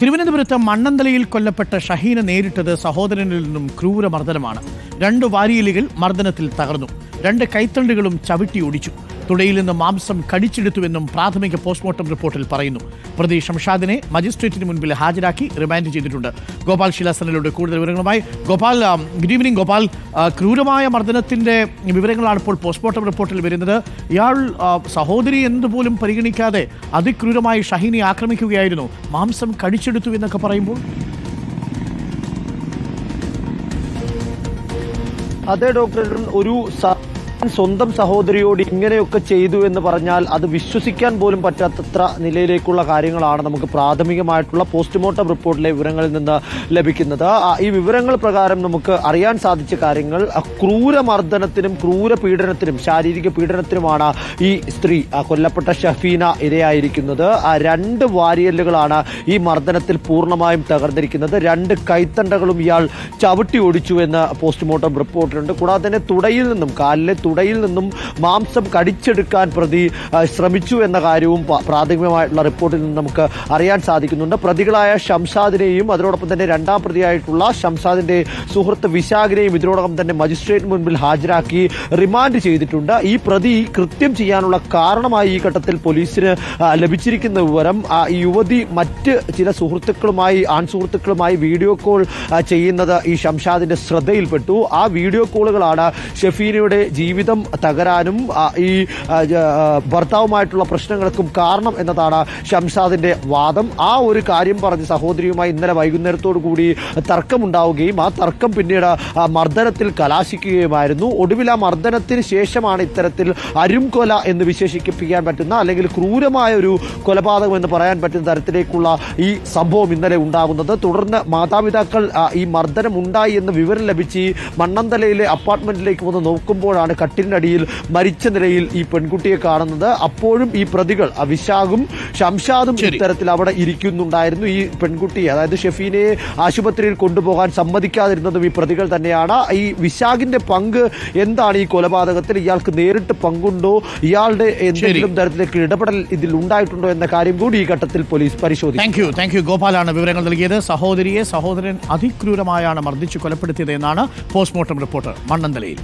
തിരുവനന്തപുരത്ത് മണ്ണന്തലയിൽ കൊല്ലപ്പെട്ട ഷഹീനെ നേരിട്ടത് സഹോദരനിൽ നിന്നും ക്രൂരമർദ്ദനമാണ് രണ്ട് വാരിയലുകൾ മർദ്ദനത്തിൽ തകർന്നു. രണ്ട് കൈത്തണ്ടുകളും ചവിട്ടി ഒടിച്ചു. തുടയിൽ നിന്ന് മാംസം കടിച്ചെടുത്തുവെന്നും പ്രാഥമിക പോസ്റ്റ്മോർട്ടം റിപ്പോർട്ടിൽ പറയുന്നു. പ്രതി ഷംഷാദിനെ മജിസ്ട്രേറ്റിന് മുൻപിൽ ഹാജരാക്കി റിമാൻഡ് ചെയ്തിട്ടുണ്ട്. ഗോപാൽ ശിലാസനിലൂടെ കൂടുതൽ വിവരങ്ങളുമായി ഗോപാൽ ഗുഡ് ഈവനിംഗ് ഗോപാൽ. ക്രൂരമായ മർദ്ദനത്തിന്റെ വിവരങ്ങളാണ് ഇപ്പോൾ പോസ്റ്റ്മോർട്ടം റിപ്പോർട്ടിൽ വരുന്നത്. ഇയാൾ സഹോദരി എന്തുപോലും പരിഗണിക്കാതെ അതിക്രൂരമായി ഷഹീനെ ആക്രമിക്കുകയായിരുന്നു. മാംസം കടിച്ചെടുത്തു എന്നൊക്കെ പറയുമ്പോൾ? അതെ ഡോക്ടർ ഒരു സ്വന്തം സഹോദരിയോട് ഇങ്ങനെയൊക്കെ ചെയ്തു എന്ന് പറഞ്ഞാൽ അത് വിശ്വസിക്കാൻ പോലും പറ്റാത്തത്ര നിലയിലേക്കുള്ള കാര്യങ്ങളാണ് നമുക്ക് പ്രാഥമികമായിട്ടുള്ള പോസ്റ്റ്മോർട്ടം റിപ്പോർട്ടിലെ വിവരങ്ങളിൽ നിന്ന് ലഭിക്കുന്നത്. ഈ വിവരങ്ങൾ പ്രകാരം നമുക്ക് അറിയാൻ സാധിച്ച കാര്യങ്ങൾ ക്രൂരമർദ്ദനത്തിനും ക്രൂര പീഡനത്തിനും ശാരീരിക പീഡനത്തിനുമാണ് ഈ സ്ത്രീ കൊല്ലപ്പെട്ട ഷഫീന ഇരയായിരിക്കുന്നത്. രണ്ട് വാരിയല്ലുകളാണ് ഈ മർദ്ദനത്തിൽ പൂർണമായും തകർന്നിരിക്കുന്നത്. രണ്ട് കൈത്തണ്ടകളും ഇയാൾ ചവിട്ടി ഓടിച്ചു എന്ന് പോസ്റ്റ്മോർട്ടം റിപ്പോർട്ടിലുണ്ട്. കൂടാതെ തന്നെ തുടയിൽ നിന്നും കാലിലെ തുടയിൽ നിന്നും മാംസം കടിച്ചെടുക്കാൻ പ്രതി ശ്രമിച്ചു എന്ന കാര്യവും പ്രാഥമികമായിട്ടുള്ള റിപ്പോർട്ടിൽ നിന്ന് നമുക്ക് അറിയാൻ സാധിക്കുന്നുണ്ട്. പ്രതികളായ ഷംസാദിനെയും അതിനോടൊപ്പം തന്നെ രണ്ടാം പ്രതിയായിട്ടുള്ള ഷംസാദിന്റെ സുഹൃത്ത് വിശാഖിനെയും ഇതിനോടകം തന്നെ മജിസ്ട്രേറ്റ് മുൻപിൽ ഹാജരാക്കി റിമാൻഡ് ചെയ്തിട്ടുണ്ട്. ഈ പ്രതി കൃത്യം ചെയ്യാനുള്ള കാരണമായി ഈ ഘട്ടത്തിൽ പോലീസിന് ലഭിച്ചിരിക്കുന്ന വിവരം യുവതി മറ്റ് ചില സുഹൃത്തുക്കളുമായി ആൺ സുഹൃത്തുക്കളുമായി വീഡിയോ കോൾ ചെയ്യുന്നത് ഈ ഷംഷാദിന്റെ ശ്രദ്ധയിൽപ്പെട്ടു. ആ വീഡിയോ കോളുകളാണ് ഷെഫീനയുടെ ജീവിതം തകരാനും ഈ ഭർത്താവുമായിട്ടുള്ള പ്രശ്നങ്ങൾക്കും കാരണം എന്നതാണ് ഷംഷാദിന്റെ വാദം. ആ ഒരു കാര്യം പറഞ്ഞ് സഹോദരിയുമായി ഇന്നലെ വൈകുന്നേരത്തോടു കൂടി തർക്കമുണ്ടാവുകയും ആ തർക്കം പിന്നീട് മർദ്ദനത്തിൽ കലാശിക്കുകയുമായിരുന്നു. ഒടുവിൽ ആ മർദ്ദനത്തിന് ശേഷമാണ് ഇത്തരത്തിൽ അരുംകൊല എന്ന് വിശേഷിപ്പിക്കാൻ പറ്റുന്ന അല്ലെങ്കിൽ ക്രൂരമായ ഒരു കൊലപാതകം എന്ന് പറയാൻ പറ്റുന്ന തരത്തിലേക്കുള്ള ഈ സംഭവം ഇന്നലെ ഉണ്ടാകുന്നത്. തുടർന്ന് മാതാപിതാക്കൾ ഈ മർദ്ദനം ഉണ്ടായി എന്ന് വിവരം ലഭിച്ച് മണ്ണന്തലയിലെ അപ്പാർട്ട്മെന്റിലേക്ക് വന്ന് നോക്കുമ്പോഴാണ് കട്ടിലിനടിയിൽ മരിച്ച നിലയിൽ ഈ പെൺകുട്ടിയെ കാണുന്നത്. അപ്പോഴും ഈ പ്രതികൾ അവിശാഖും വിശാഖും ഷംഷാദും. ഇത്തരത്തിൽ അവിടെ ഇരിക്കുന്നുണ്ടായിരുന്നു. ഈ പെൺകുട്ടിയെ അതായത് ഷെഫീനയെ ആശുപത്രിയിൽ കൊണ്ടുപോകാൻ സമ്മതിക്കാതിരുന്നതും ഈ പ്രതികൾ തന്നെയാണ്. ഈ വിശാഖിന്റെ പങ്ക് എന്താണ് ഈ കൊലപാതകത്തിൽ? ഇയാൾക്ക് നേരിട്ട് പങ്കുണ്ടോ? ഇയാളുടെ എന്തെങ്കിലും തരത്തിലേക്ക് ഇടപെടൽ ഇതിൽ ഉണ്ടായിട്ടുണ്ടോ എന്ന കാര്യം കൂടി ഈ ഘട്ടത്തിൽ പോലീസ് പരിശോധിക്കും താങ്ക് യു താങ്ക് യു ഗോപാലാണ് വിവരങ്ങൾ നൽകിയത്. സഹോദരിയെ സഹോദരൻ അതിക്രൂരമായാണ് മർദ്ദിച്ചു കൊലപ്പെടുത്തിയത് എന്നാണ് പോസ്റ്റ്മോർട്ടം റിപ്പോർട്ട് മണ്ണന്തലയിൽ.